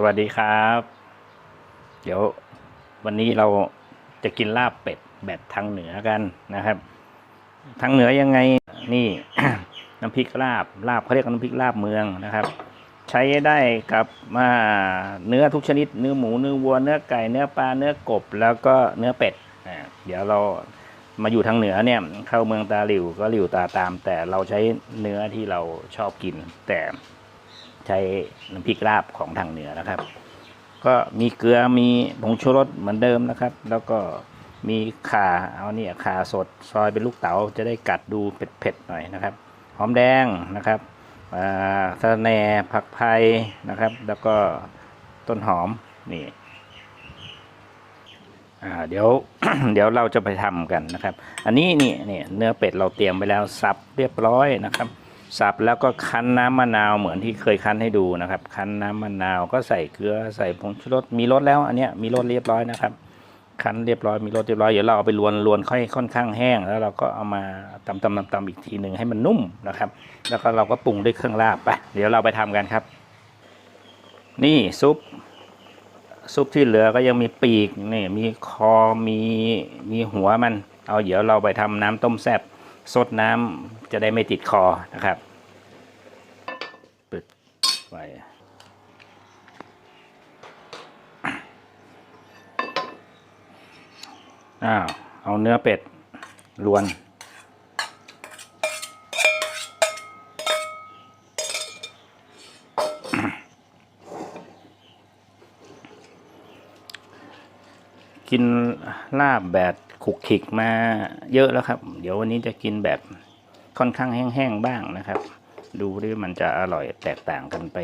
สวัสดีครับ เดี๋ยววันนี้เราจะกินลาบเป็ดแบบทางเหนือกันนะครับ ทางเหนือยังไงนี่ น้ำพริกลาบลาบเขาเรียกน้ำพริกลาบเมืองนะครับ ใช้ได้กับมาเนื้อทุกชนิด เนื้อหมูเนื้อวัวเนื้อไก่เนื้อปลาเนื้อกบ แล้วก็เนื้อเป็ดเดี๋ยวเรามาอยู่ทางเหนือเนี่ยเข้าเมืองตาหลิวก็หลิวตาตาม แต่เราใช้เนื้อที่เราชอบกิน แต่ ใช้น้ำพริกลาบของทางเหนือนะครับ ก็มีเกลือมีผงชูรสเหมือนเดิมนะครับ แล้วก็มีข่าเอาเนี่ยข่าสดซอยเป็นลูกเต๋าจะได้กัดดูเผ็ดๆหน่อยนะครับ หอมแดงนะครับอ่าสะระแหน่ผักไพรนะครับ แล้วก็ต้นหอมนี่อ่าเดี๋ยวเดี๋ยวเราจะไปทำกันนะครับ อันนี้นี่นี่เนื้อเป็ดเราเตรียมไปแล้วสับเรียบร้อยนะครับ สับแล้วก็คั้นน้ำมะนาวเหมือนที่เคยคั้นให้ดูนะครับ คั้นน้ำมะนาวก็ใส่เกลือใส่ผงชูรสมีรสแล้วอันเนี้ยมีรสเรียบร้อยนะครับ คั้นเรียบร้อยมีรสเรียบร้อยเดี๋ยวเราเอาไปลวนลวนค่อยค่อนข้างแห้ง แล้วเราก็เอามาตำตำตำตำอีกทีหนึ่งให้มันนุ่มนะครับ แล้วก็เราก็ปรุงด้วยเครื่องลาบไปเดี๋ยวเราไปทำกันครับ นี่ซุปซุปที่เหลือก็ยังมีปีกนี่มีคอมีมีหัวมัน เอาเดี๋ยวเราไปทำน้ำต้มแซ่บซดน้ำ จะได้ไม่ติดคอนะครับปิดไฟอ้าวเอาเนื้อเป็ดลวนกินลาบแบบขุกขิกมาเยอะแล้วครับ เดี๋ยววันนี้จะกินแบบ ค่อนข้างแห้งๆบ้างนะครับ ดูดิมันจะอร่อยแตกต่างกันไป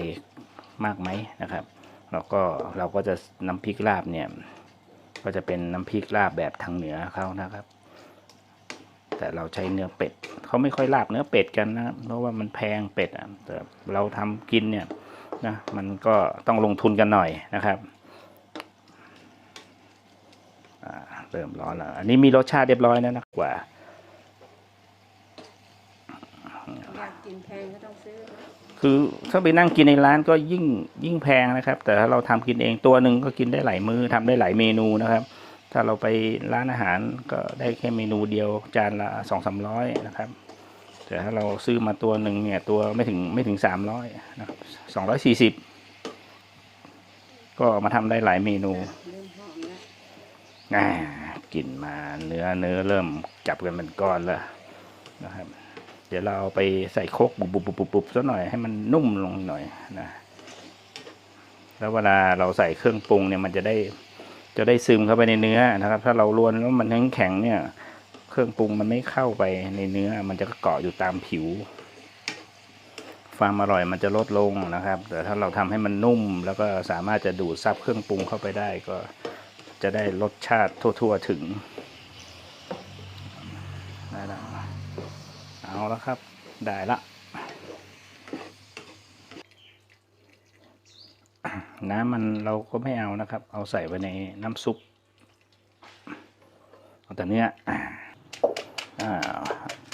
มากไหมนะครับ แล้วก็เราก็จะน้ำพริกลาบเนี่ยก็จะเป็นน้ำพริกลาบแบบทางเหนือเขานะครับ แต่เราใช้เนื้อเป็ดเขาไม่ค่อยลาบเนื้อเป็ดกันนะเพราะว่ามันแพงเป็ดอะแต่เราทำกินเนี่ยนะมันก็ต้องลงทุนกันหน่อยนะครับเริ่มร้อนแล้ว อันนี้มีรสชาติเรียบร้อยแล้วนะกว่า อยา กินแพงก็ต้องซื้อ คือถ้าไปนั่งกินในร้านก็ยิ่งยิ่งแพงนะครับ แต่ถ้าเราทำกินเองตัวหนึ่งก็กินได้หลายมือทำได้หลายเมนูนะครับ ถ้าเราไปร้านอาหารก็ได้แค่เมนูเดียวจานละสองสามร้อยนะครับ แต่ถ้าเราซื้อมาตัวหนึ่งเนี่ย ตัวไม่ถึงไม่ถึงสามร้อยนะครับสองร้อยสี่สิบก็มาทำได้หลายเมนูน่ากลิ่นมาเนื้อเนื้อเริ่มจับกันเป็นก้อนแล้วนะครับ ดี๋ยวเราไปใส่โคกบุบบุบบุบบุบบุบซะหน่อยให้มันนุ่มลงหน่อยนะแล้วเวลาเราใส่เครื่องปรุงเนี่ยมันจะได้จะได้ซึมเข้าไปในเนื้อนะครับ ถ้าเราลวนแล้วมันแข็งแข็งเนี่ย เครื่องปรุงมันไม่เข้าไปในเนื้อ มันจะเกาะอยู่ตามผิวความอร่อยมันจะลดลงนะครับ แต่ถ้าเราทำให้มันนุ่ม แล้วก็สามารถจะดูดซับเครื่องปรุงเข้าไปได้ก็จะได้รสชาติทั่ว ๆ ถึงได้แล้วเอา แล้วครับ ได้ละ น้ำมันเราก็ไม่เอานะครับ เอาใส่ไว้ในน้ำซุป เอาแต่เนื้อ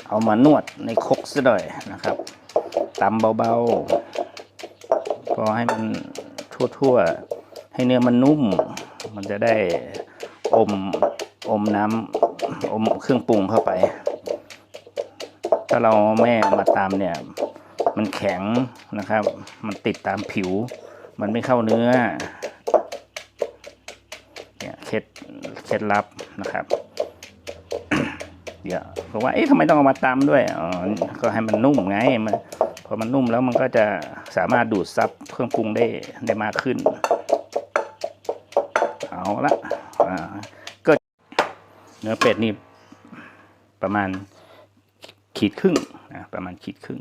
เอามานวดในครกซะหน่อยนะครับตำเบาๆ พอให้มันทั่วๆ ให้เนื้อมันนุ่ม มันจะได้อมอมน้ำอมเครื่องปรุงเข้าไป ถ้าเราไม่มาตามเนี่ย มันแข็งนะครับ มันติดตามผิว มันไม่เข้าเนื้อเนี่ยเคล็ดเคล็ดลับนะครับเดี๋ยวเพราะว่าเอ๊ะทำไมต้องเอามาตำด้วยอ๋อก็ให้มันนุ่มไงมันพอมันนุ่มแล้วมันก็จะสามารถดูดซับเครื่องปรุงได้ได้มากขึ้น เอาละอ่าก็เนื้อเป็ดนี่ประมาณ ขีดครึ่งนะประมาณขีดครึ่ง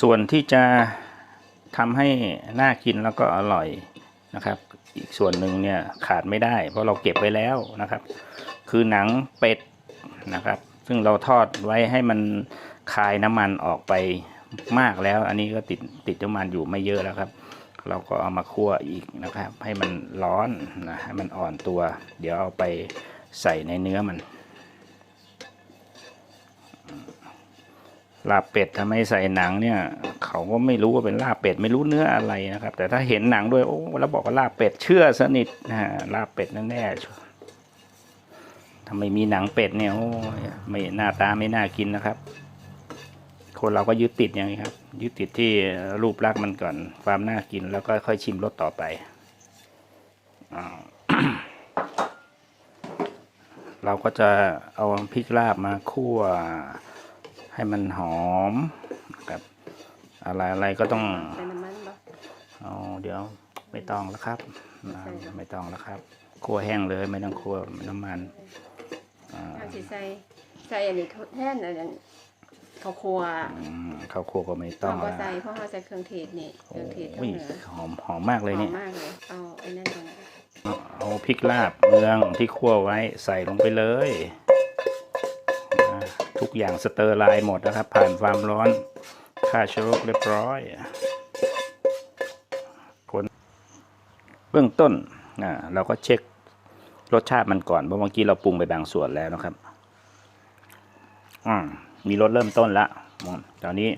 ส่วนที่จะทำให้น่ากินแล้วก็อร่อยนะครับ อีกส่วนหนึ่งเนี่ยขาดไม่ได้ เพราะเราเก็บไว้แล้วนะครับ คือหนังเป็ดนะครับ ซึ่งเราทอดไว้ให้มันคายน้ำมันออกไปมากแล้ว อันนี้ก็ติดติดน้ำมันอยู่ไม่เยอะแล้วครับ เราก็เอามาคั่วอีกนะครับ ให้มันร้อนนะให้มันอ่อนตัว เดี๋ยวเอาไปใส่ในเนื้อมันลาบเป็ดทำไมใส่หนังเนี่ย เขาก็ไม่รู้ว่าเป็นลาบเป็ดไม่รู้เนื้ออะไรนะครับ แต่ถ้าเห็นหนังด้วยโอ้แล้วบอกว่าลาบเป็ดเชื่อสนิทนะลาบเป็ดแน่ๆทำไมมีหนังเป็ดเนี่ยโอ้ไม่หน้าตาไม่น่ากินนะครับ คนเราก็ยึดติดอย่างนี้ครับ ยึดติดที่รูปลักษณ์มันก่อน ความน่ากินแล้วก็ค่อยชิมรสต่อไปอ้าวเราก็จะเอาพริกลาบมาคั่วให้มันหอมนะครับอะไรอะไรก็ต้องใส่น้ำมันบ่เอาเดี๋ยวไม่ต้องแล้วครับอ่าไม่ต้องแล้วครับคั่วแห้งเลยไม่ต้องคั่วน้ำมันอ่าถ้าสิใส่ใส่อันนี้แท่นอันนั้น ข้าวคั่วอืมข้าวคั่วก็ไม่ต้ต้อองงก็แล้วใส่เพราะเราใส่เครื่องเทศนี่เคโอ้รื่องเทศยทั้งเหนือหอมหอมมากเลยหอเนี่มย มากเลยเอาไอ้นั่นก่อนนะเอาพริกลาบเมืองที่คั่วไว้ใส่ลงไปเลยอ่าทุกอย่างสเตอร์ไลน์หมดนะครับ ผ่านความร้อนฆ่าเชื้อโรคเรียบร้อยคนเบื้องต้นอ่าเราก็เช็ครสชาติมันก่อนเพราะเมื่อกี้เราปรุงไปบางส่วนแล้วนะครับอืม มีรสเริ่มต้นละตอนนี้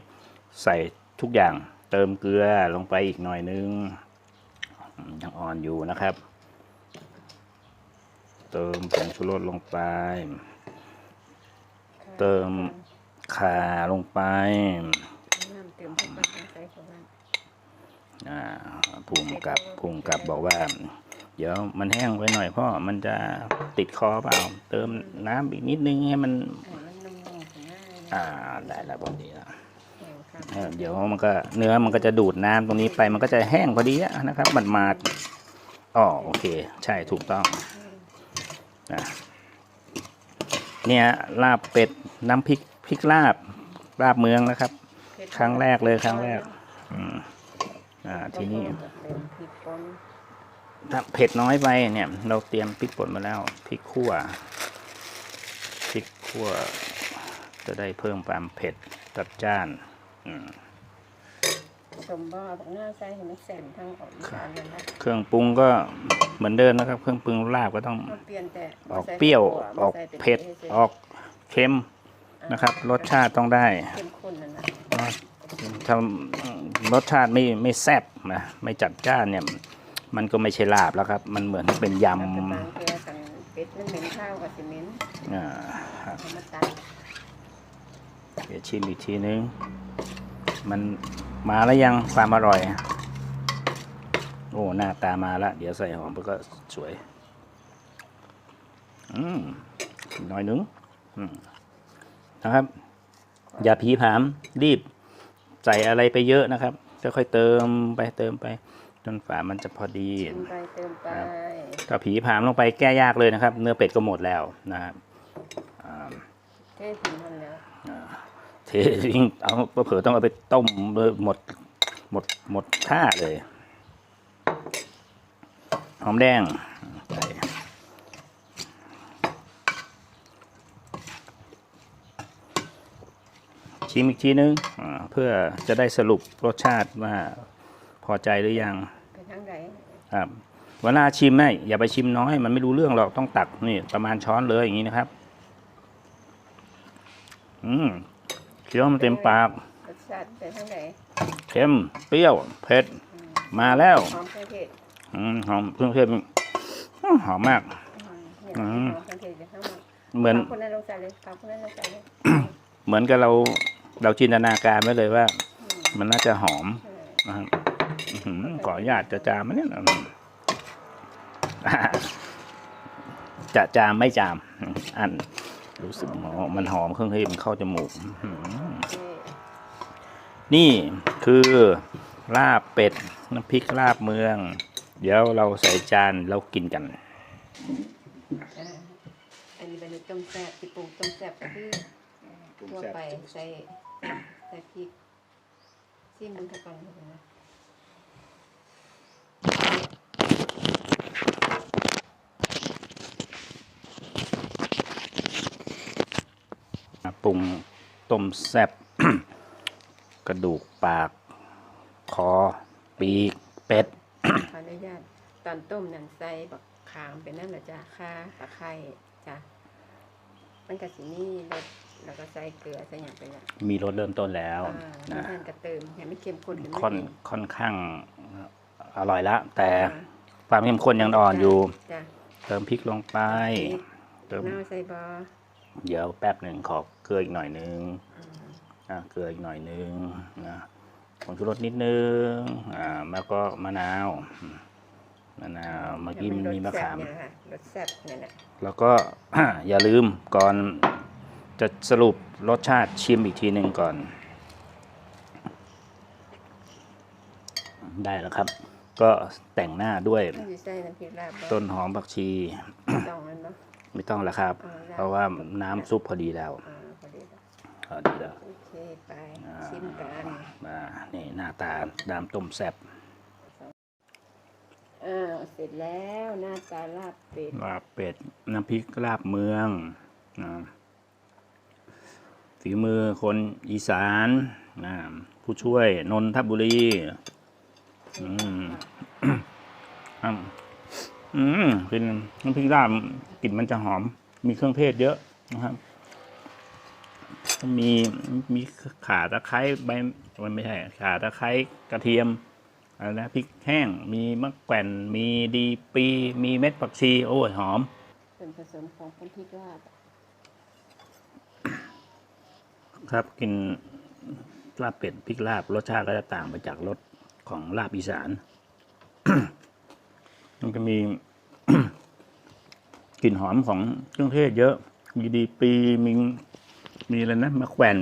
ใส่ทุกอย่างเติมเกลือลงไปอีกหน่อยนึงยังอ่อนอยู่นะครับ เติมผงชูรสลงไป เติมข่าลงไปเติมขาไปใส่เข้าไปอ่าภูมิกับภูมิกับบอกว่า เดี๋ยวมันแห้งไปหน่อยพ่อมันจะติดคอเปล่า เติมน้ำอีกนิดนึงให้มัน อ่าได้แล้วพอดีแล้วแห้งครับเออเดี๋ยวมันก็เนื้อมันก็จะดูดน้ำตรงนี้ไปมันก็จะแห้งพอดีอะนะครับมันมาดอ๋อโอเค ใช่ถูกต้องนะเนี่ยลาบเป็ดน้ำพริกพริกลาบลาบเมืองนะครับเผ็ดครั้งแรกเลยครั้งแรกอืมอ่าทีนี้เติมพริกป่นถ้าเผ็ดน้อยไปเนี่ย เราเตรียมพริกป่นมาแล้วพริกขั่วพริกขั่ว จะได้เพิ่มความเผ็ดจัดจ้านอืมสมบ่บักหน้าใส่ให้มันแซ่บทั้งออกอีสานนั่นแหละเครื่องปรุงก็เหมือนเดิมนะครับ เครื่องปรุงลาบก็ต้องมันเปลี่ยนแต่ออกบ่ใส่เปรี้ยวข้าวคั่ออกบ่ใส่นเผ็ดฉยๆออกเค็มนะครับ รสชาติต้องได้เข้มข้นนั่นน่ะถ้ารสชาติไม่ไม่แซ่บนะไม่จัดจ้านเนี่ย มันก็ไม่ใช่ลาบแล้วครับ มันเหมือนเป็นยแล้วก็บางเทื่อสั่งเป็ดมันเหม็นข้าวกับสิเหม็นำอ่าครับ เอามาตัดเดี๋ยวชิมอีกทีนึง มันมาแล้วยังความอร่อย โอ้ หน้าตามาแล้วเดี๋ยวใส่หอมไปก็สวย อืมอีกหน้อยนึงอืมนะครับ อย่าผีผามรีบใส่อะไรไปเยอะนะครับค่อยๆเติมไปเติมไปจนฝามันจะพอดีเติมไปเติมไปถ้าผีผามลงไปแก้ยากเลยนะครับ เนื้อเป็ดก็หมดแล้วนะครับอ่าเทถึงมันแล้ว เททิ้งเอาเผื่อๆต้องเอาไปต้มเลยหมดหมดหมดท่าเลยหอมแดงใส่ชิมอีกทีนึงอ่าเพื่อจะได้สรุปรสชาติว่าพอใจหรือยังไปทางใดครับเวลาชิมไม่อย่าไปชิมน้อย มันไม่รู้เรื่องหรอกต้องตักนี่ประมาณช้อนเลยอย่างนี้นะครับ อืม เคี้ยวมันเต็มปากรสชาติไปทางใดเค็มเปรี้ยวเผ็ดมาแล้วหอมเครื่องเทศอืมหอมเครื่องเทศมันอื้อหอมมากเนี่ยอืมหอมเครื่องเทศจะเข้ามาเหมือนปาคนนั้นลงใส่เลยปาคนนั้นลงใส่เลยเหมือนกับเราเราจินตนาการไว้เลยว่าอืมมันน่าจะหอมใช่นะครับอื้อหือขออนุญาตจะจามไหมเนี่ยอ่าจะจามไม่จามอัน รู้สึกหมอมันหอมเครื่องเทศมันเข้าจมูกอื้อหือนี่นี่คือลาบเป็ดน้ำพริกลาบเมือง เดี๋ยวเราใส่จานแล้วกินกันอ่าอันนี้เป็นต้มแซ่บที่ปรุงต้มแซ่บก็คือทั่วไปใส่ใส่พริกซิมมึงตะกอนเข้าไปนะ ปรุงต้มแซ่บกระดูกปาก คอ ปีก เป็ด ขออนุญาตตอนต้มนั่นใส่บักขามเป็นนั่นแหละจ้ะข่าตะไคร้จ้ะมันก็สินี่รสแล้วก็ใส่เกลือใส่หยังไปละมีรสเริ่มต้นแล้วอ่านะน้ำตาลกระเติมให้มันเข้มข้นขึ้นมาค่อนอีกค่อนข้างอร่อยละ แต่อ่าความเข้มข้นยังอ่อนอยู่จ้ะเติมพริกลงไปพริกเติมน้ำใส่บอ เดี๋ยวแป๊บหนึ่งขอเกลืออีกหน่อยหนึงอืมอะเกลืออีกหน่อยหนึงนะผงชูรสนิดนึงอ่าแล้วก็มะนาวมะนาวเมื่อกี้มันมีมะขามเนี่ยแหละค่ะรสแซ่บเนี่ยแหละแล้วก็อย่าลืมก่อนจะสรุปรสชาติชิมอีกทีหนึ่งก่อน ได้แล้วครับ ก็แต่งหน้าด้วยไม่ใส่น้ำพริกลาบบ่ต้นหอมผักชี ต้องมันเนาะไม่ต้องแล้วครับอ๋อได้เพราะว่าน้ำซุปพอดีแล้วอ่าพอดีแล้วพอดีแล้วโอเคไปอ่าชิมกันมานี่หน้าตาน้ำต้มแซ่บอ้าวเสร็จแล้วหน้าตาลาบเป็ดลาบเป็ดน้ำพริกลาบเมืองนะฝีมือคนอีสานนะผู้ช่วยนนทบุรี อืม อืมอืมเป็นน้ำพริกลาบกลิ่นมันจะหอม มีเครื่องเทศเยอะนะครับ มีมีข่าตะไคร้ใบมันไม่ใช่ข่าตะไคร้กระเทียมอะไรนะพริกแห้ง มีมะแขวนมีดีปี มีเม็ดผักชี โอ้ยหอมเป็นผสมของน้ำพริกลาบครับกินลาบเป็ดพริกลาบรสชาติก็จะต่างไปจากรสของลาบอีสาน มันจะมีกลิ่นหอมของเครื่องเทศเยอะ มีดีปีมีมีอะไรนะมะแขวน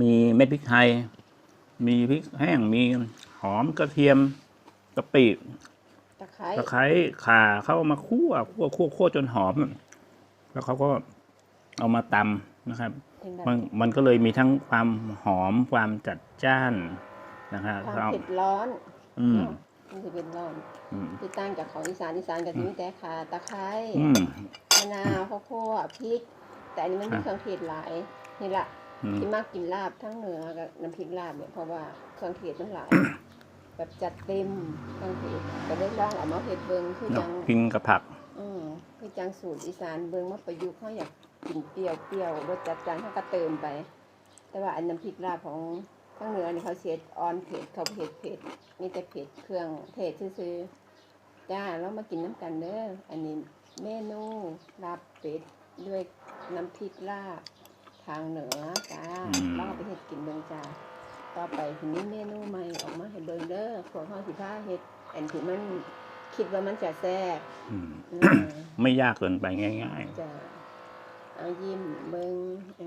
มีเม็ดพริกไทย มีพริกแห้ง มีหอมกระเทียมกะปิตะไคร้ตะไคร้ข่าเข้ามาคั่วคั่วคั่วคั่วจนหอม แล้วเขาก็เอามาตำนะครับเป็นแบบมันมันก็เลยมีทั้งความหอมความจัดจ้านนะฮะความเผ็ดร้อน อืมเนาะ มันจะเป็นร้อนอืมที่ตั้งจากของอีสานอีสานก็จะมีแต่ข่าตะไคร้อืมมะนาวข้าวโพดพริก แต่อันนี้มันมีอะเครื่องเทศหลายนี่แหละอืมที่มากกินลาบทั้งเหนือกับน้ำพริกลาบเนี่ยเพราะว่าเครื่องเทศมันหลาย แบบจัดเต็มเครื่องเทศก็ได้ลองเอามาเผ็ดเบิงคือเนาะจัง กินกับผัก อืมคือจังสูตรอีสานเบิงมาประยุกต์เขาอยากกินเปรี้ยวเปรี้ยวรสจัดจ้านเขาก็เติมไป แต่ว่าอันน้ำพริกลาบของ ข้างเหนือนี่เขาเสียออนเผ็ดเขาเผ็ดเผ็ดมีแต่เผ็ดเครื่องเทศซื่อๆจ้าเรามากินน้ำกันเด้ออันนี้เมนูลาบเป็ดด้วยน้ำพริกลาบทางเหนือจ้าลองเอาไปเห็ดกินเบิงจ้าต่อไปทีนี้เมนูใหม่ออกมาให้เบิงเด้อพวกเขาสิพาเห็ดอันที่มันคิดว่ามันจะแซ่บอืมอืมไม่ยากเกินไปง่ายจะเอายิ้มเบิงเอ